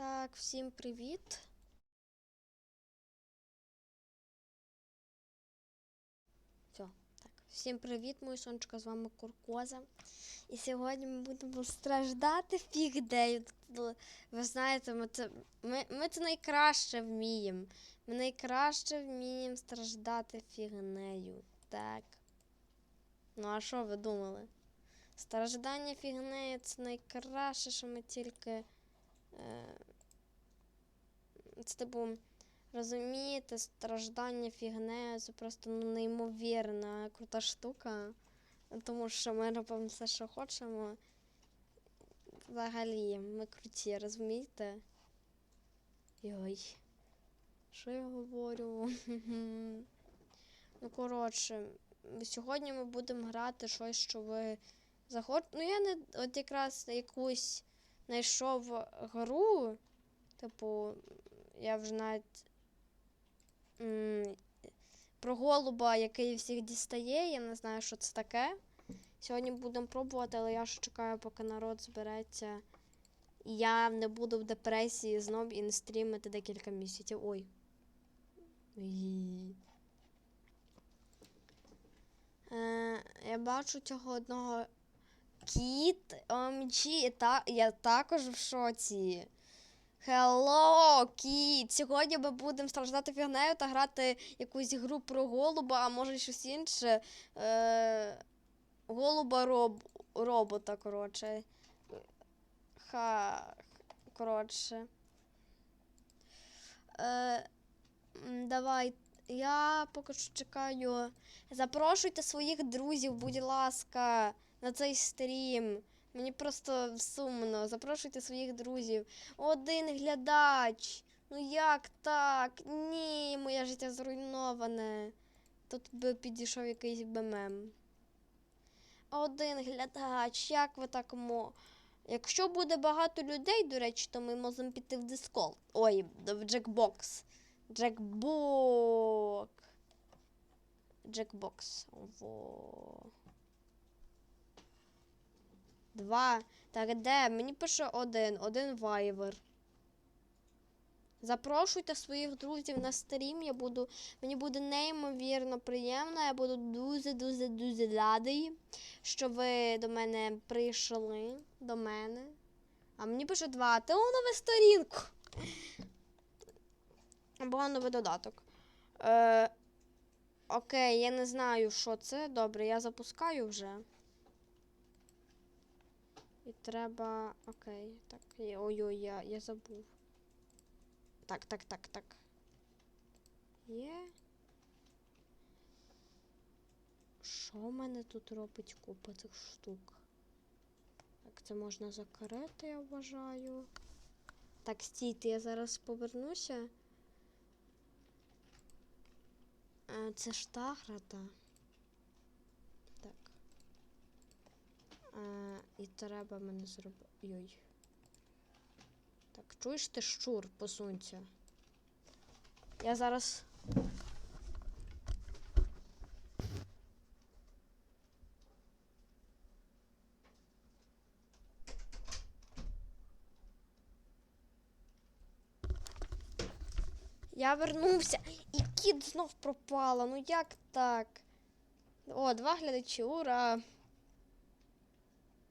Так, всім привіт. Все, так. Всім привіт, мої сонечка, з вами Куркоза. І сьогодні ми будемо страждати фігдею. Ви знаєте, ми це, ми, ми це найкраще вміємо. Ми найкраще вміємо страждати фігнею. Так. Ну, а що ви думали? Страждання фігнею це найкраще, що ми тільки. Е, це типу, розумієте, страждання фігнею це просто ну, неймовірна крута штука. Тому що ми робимо все, що хочемо. Взагалі, ми круті, розумієте? Йой. Що я говорю? ну, коротше, сьогодні ми будемо грати щось, що ви захочете. Ну, я не от якраз якусь знайшов гру. Типу, я вже навіть про голуба, який всіх дістає, я не знаю, що це таке. Сьогодні будемо пробувати, але я ж чекаю, поки народ збереться. Я не буду в депресії знов і не стрімити декілька місяців. Ой. Е, я бачу цього одного кіт. Та, я також в шоці. Hello, кіт! Сьогодні ми будемо страждати фігнею та грати якусь гру про голуба, а може щось інше. Е, голуба роб, робота, коротше. Ха. Коротше. Е, давай. Я поки що чекаю. Запрошуйте своїх друзів, будь ласка, на цей стрім. Мені просто сумно. Запрошуйте своїх друзів. Один глядач. Ну як так? Ні, моє життя зруйноване. Тут би підійшов якийсь БММ. Один глядач, як ви так мо. Якщо буде багато людей, до речі, то ми можемо піти в Discord. Ой, в Джекбокс. Джекбок. Джекбокс. Во. Два. Так, де? Мені пише один. Один вайвер. Запрошуйте своїх друзів на стрім. Я буду, мені буде неймовірно приємно. Я буду дуже-дуже дуже радий, що ви до мене прийшли. До мене. А мені пише два. Ти нову сторінку. Або новий додаток. Е, окей, я не знаю, що це. Добре, я запускаю вже. І треба. Окей, так. Ой-ой, я, я забув. Так, так, так, так. Є. Що в мене тут робить купа цих штук? Так, це можна закрити, я вважаю. Так, стійте, я зараз повернуся. Е, Це ж та грата. Так. Е, і треба мене зробити. Йой. Так, чуєш ти щур, посунься. Я зараз. Я вернувся, і кіт знов пропала. Ну як так? О, два глядачі, ура!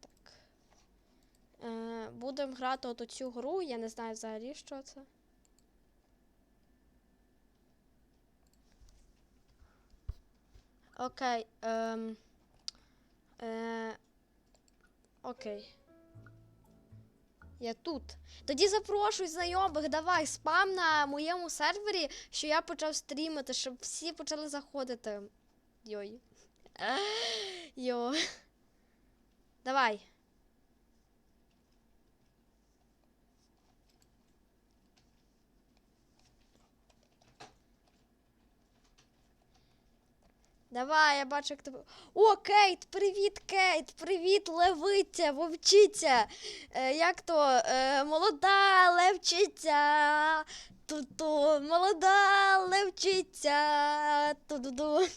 Так. Е, будемо грати от цю гру, я не знаю взагалі, що це. Окей. Ем, е, окей. Я тут. Тоді запрошуй знайомих, давай спам на моєму сервері, що я почав стрімити, щоб всі почали заходити. Йой. Йо. Давай. Давай, я бачу, як тебе. О, Кейт! Привіт, Кейт! Привіт, левиця, вовчиця! Е, як то? Е, молода левчиця! Ту-ту, молода левчиця! Ту-ду-ду.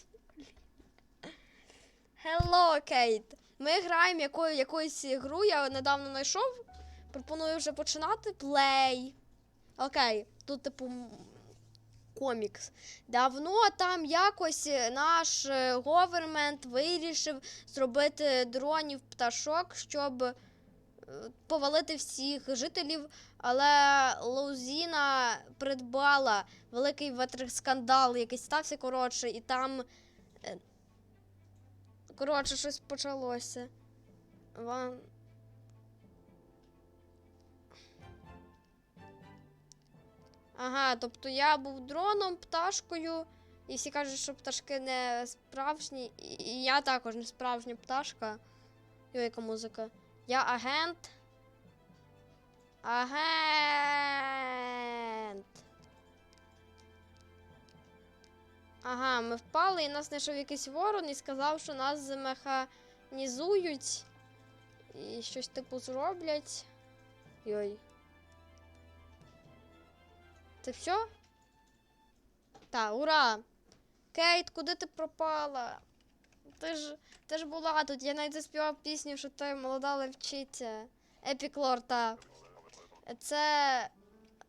Hello, Кейт! Ми граємо якою, якусь гру, я недавно знайшов. Пропоную вже починати плей. Окей, тут, типу, комікс. Давно там якось е, наш говермент вирішив зробити дронів пташок, щоб е, повалити всіх жителів. Але Лоузіна придбала великий ветрискандал, який стався коротше, і там. е, Коротше, щось почалося. Вам. Ага, тобто я був дроном, пташкою, і всі кажуть, що пташки не справжні. І я також не справжня пташка. Йо, яка музика. Я агент. Агент. Ага, ми впали, і нас знайшов якийсь ворон і сказав, що нас замеханізують. І щось типу зроблять. Йой. Це все? Та, ура! Кейт, куди ти пропала? Ти ж, ти ж була тут, я навіть заспівав пісню, що ти молода левчиця. Епіклор, та. Це.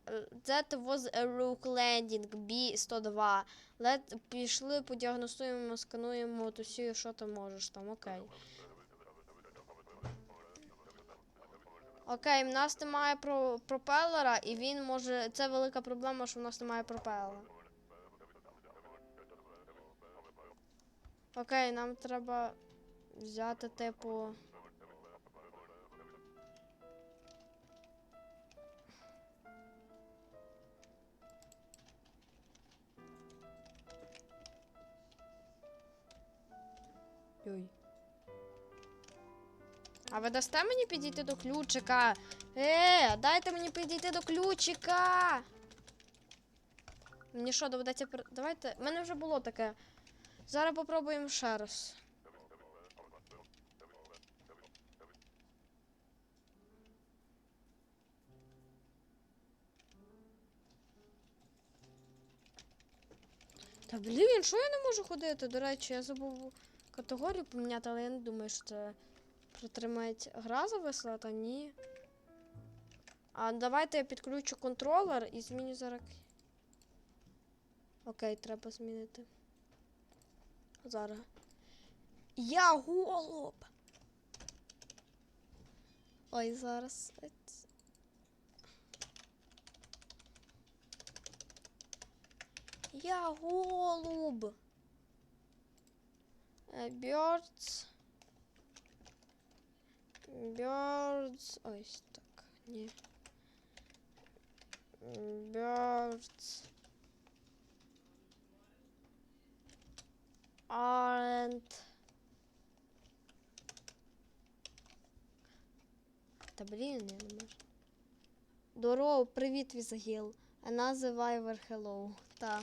е, That was a rook landing B102. Лед пішли, подіагностуємо, скануємо тусію, що ти можеш там, окей. Окей, в нас немає про пропелера, і він може. Це велика проблема, що в нас немає пропелера. Окей, нам треба взяти, типу. Йой. А ви дасте мені підійти до ключика? Е, дайте мені підійти до ключика. Мені що, доведеться. Давайте. У мене вже було таке. Зараз попробуємо ще раз. Та блін, що я не можу ходити? До речі, я забув категорію поміняти, але я не думаю, що це протримається гра зависла, та ні. А давайте я підключу контролер і зміню зараз. Окей, треба змінити. Зараз. Я голуб. Ой, зараз. Я голуб. Е, Birds. Birds. Ой, так, ні. Birds. Aren't. Та блін, я не можу. Здорово, привіт, Візагіл. Another Viver Hello. Та.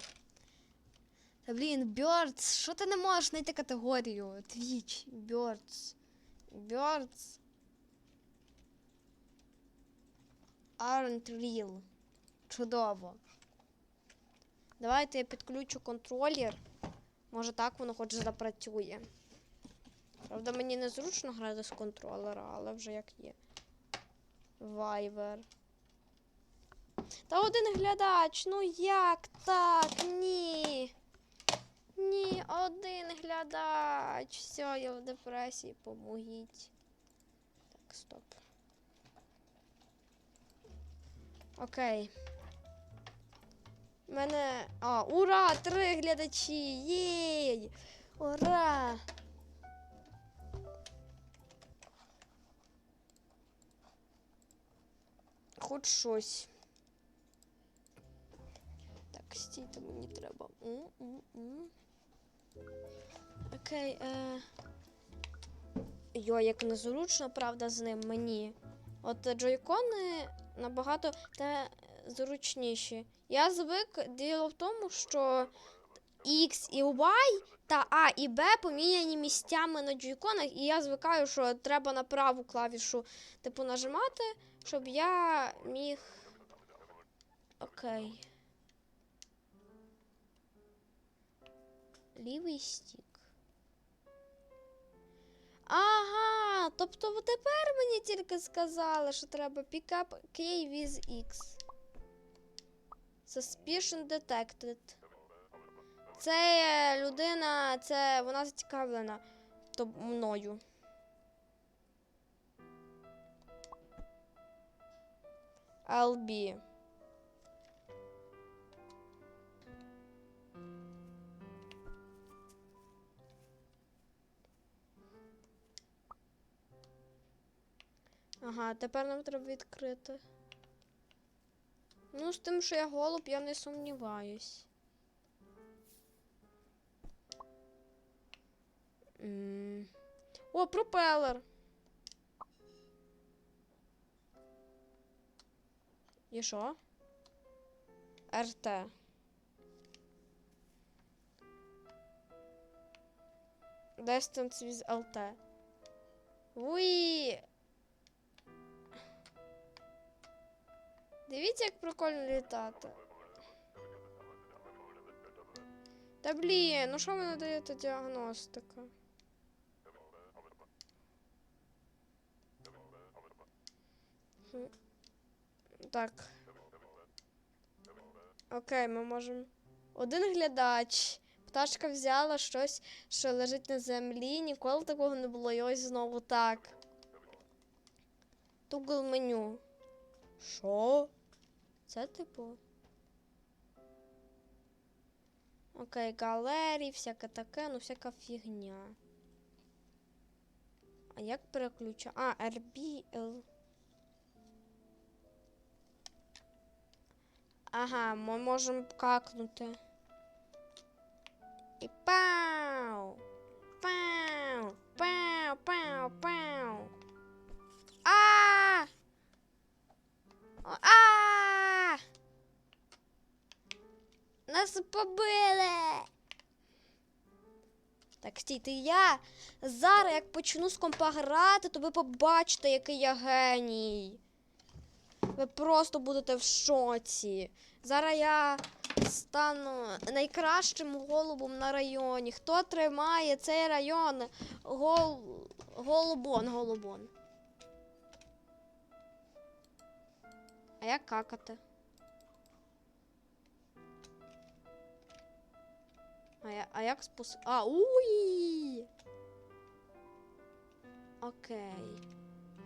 Та блін, Birds, що ти не можеш знайти категорію? Twitch, Birds. Birds aren't real. Чудово. Давайте я підключу контролер. Може так воно хоч запрацює. Правда, мені незручно грати з контролера, але вже як є. Вайвер. Та один глядач, ну як так? Ні. Ні, один глядач. Все, я в депресії, помогіть. Так, стоп. Окей. У мене. А, ура! Три глядачі! Єй! Ура! Хоч щось. Так, стійте, мені треба. М-м-м. Окей, е. Йо, як незручно, правда, з ним мені. От джойкони набагато та зручніші. Я звик діло в тому, що X і Y та А і Б поміняні місцями на джойконах, і я звикаю, що треба на праву клавішу типу нажимати, щоб я міг. Окей. Лівий стік. Ага, тобто тепер мені тільки сказали, що треба up K with X. Suspicion detected. Це людина, це вона зацікавлена то мною. LB. Ага, тепер нам треба відкрити. Ну, з тим, що я голуб, я не сумніваюсь. М. О, пропелер. І що? РТ. Distance with LT. Уї! Дивіться, як прикольно літати. Та блін, ну що ви надаєте діагностика? Так. Окей, ми можемо. Один глядач. Пташка взяла щось, що лежить на землі. Ніколи такого не було. І ось знову так. Тугл меню. Що? Це типу. Окей, галерії, всяке таке, ну всяка фігня. А як переключа? А, RBL. Ага, ми можемо какнути. І пау! Пау! Пау! Пау! Пау! Нас побили! Так, стійте, я зараз, як почну з компа грати, то ви побачите, який я геній. Ви просто будете в шоці. Зараз я стану найкращим голубом на районі. Хто тримає цей район? Гол... Голубон, голубон. А як какати? А, я, а як спус... А, уй! Окей.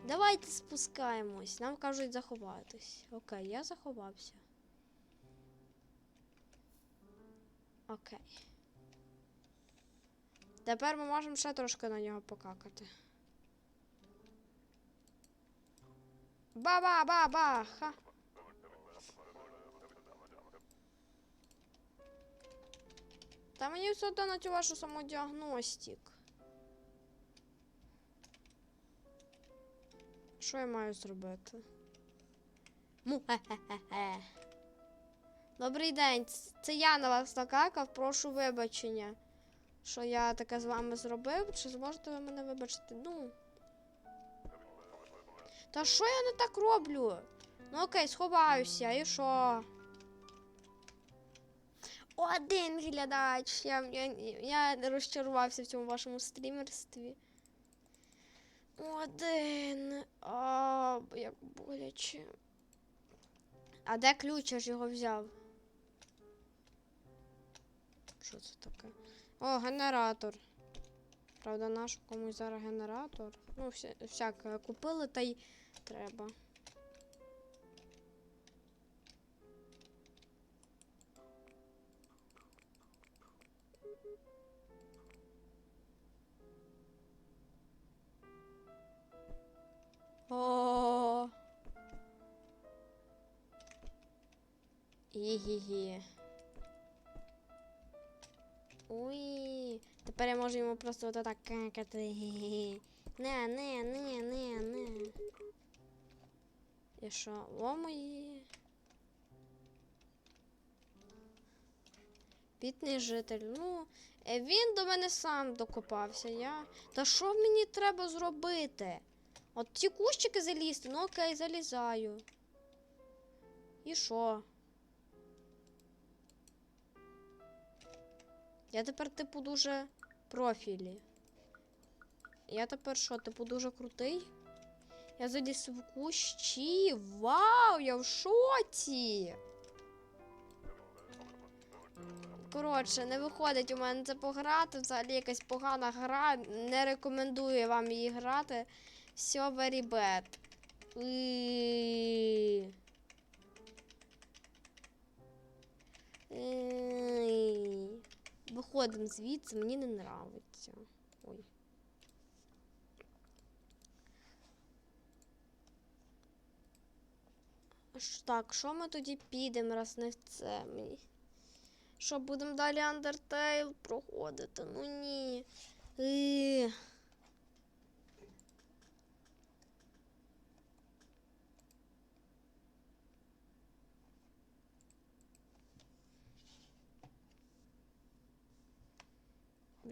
Давайте спускаємось. Нам кажуть заховатись. Окей, я заховався. Окей. Тепер ми можемо ще трошки на нього покакати. Ба-ба-ба-ба! Ха! Та мені все одно на цю вашу самодіагностик. Що я маю зробити? Му-хе-хе-хе. Добрий день. Це я на вас накакав. Прошу вибачення. Що я таке з вами зробив? Чи зможете ви мене вибачити? Ну. Та що я не так роблю? Ну окей, сховаюся, і що? Один глядач. Я, я, я розчарувався в цьому вашому стрімерстві. Один. А, як боляче. А де ключ? Я ж його взяв. Що це таке? О, генератор. Правда, наш комусь зараз генератор. Ну, вся, всяке купили та й треба. Гі-гі-гі. Уй. Тепер я можу йому просто ото так какати. Не, не, не, не, не. І що? О мої. Бідний житель. Ну, е, він до мене сам докопався. Я. Та що мені треба зробити? От ці кущики залізти, ну окей, залізаю. І що? Я тепер, типу, дуже профілі. Я тепер що, типу, дуже крутий? Я заліз в кущі. Вау, я в шоці. Коротше, не виходить у мене це пограти. Взагалі якась погана гра. Не рекомендую вам її грати. Все very bad. Ей. Виходимо звідси, мені не нравиться. Ой. Так, що ми тоді підемо, раз не в це мені? Що, будемо далі Undertale проходити? Ну ні. Е.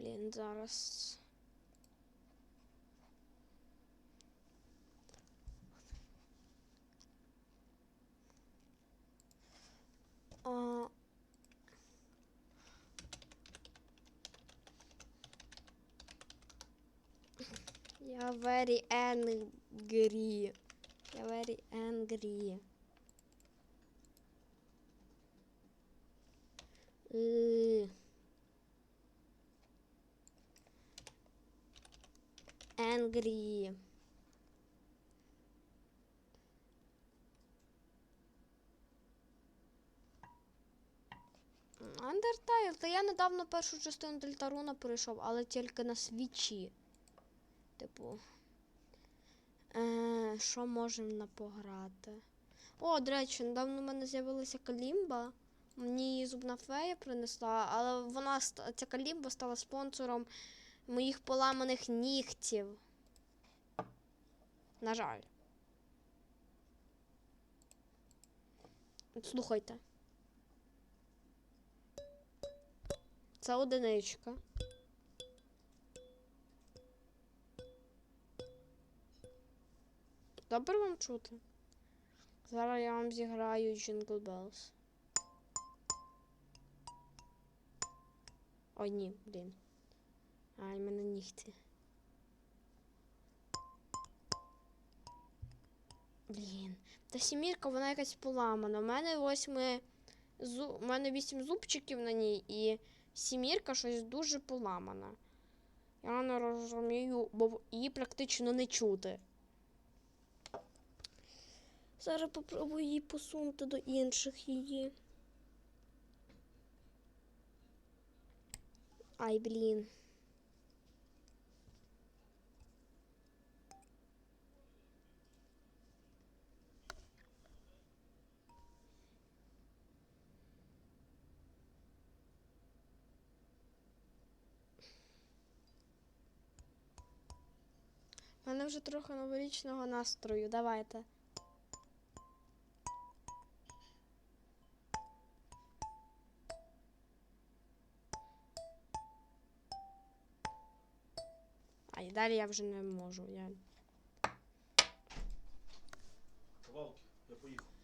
Блін, зараз. А... Я very angry. Я very angry. Е. Angry. Undertale, та я недавно першу частину Дельтаруна пройшов, але тільки на свічі. Типу. Е, що можемо пограти? О, до речі, недавно в мене з'явилася калімба. Мені її зубна фея принесла, але вона ця калімба стала спонсором моїх поламаних нігтів. На жаль. Слухайте. Це одиничка. Добре вам чути? Зараз я вам зіграю Jingle Bells. Ой, ні, блін. Ай, мене нігті. Блін. Та сімірка, вона якась поламана. У мене восьми зу... У мене вісім зубчиків на ній, і сімірка щось дуже поламана. Я не розумію, бо її практично не чути. Зараз попробую її посунути до інших її. Ай, блін. У мене вже трохи новорічного настрою. Давайте. А і далі я вже не можу. Я... Валки, я поїхав.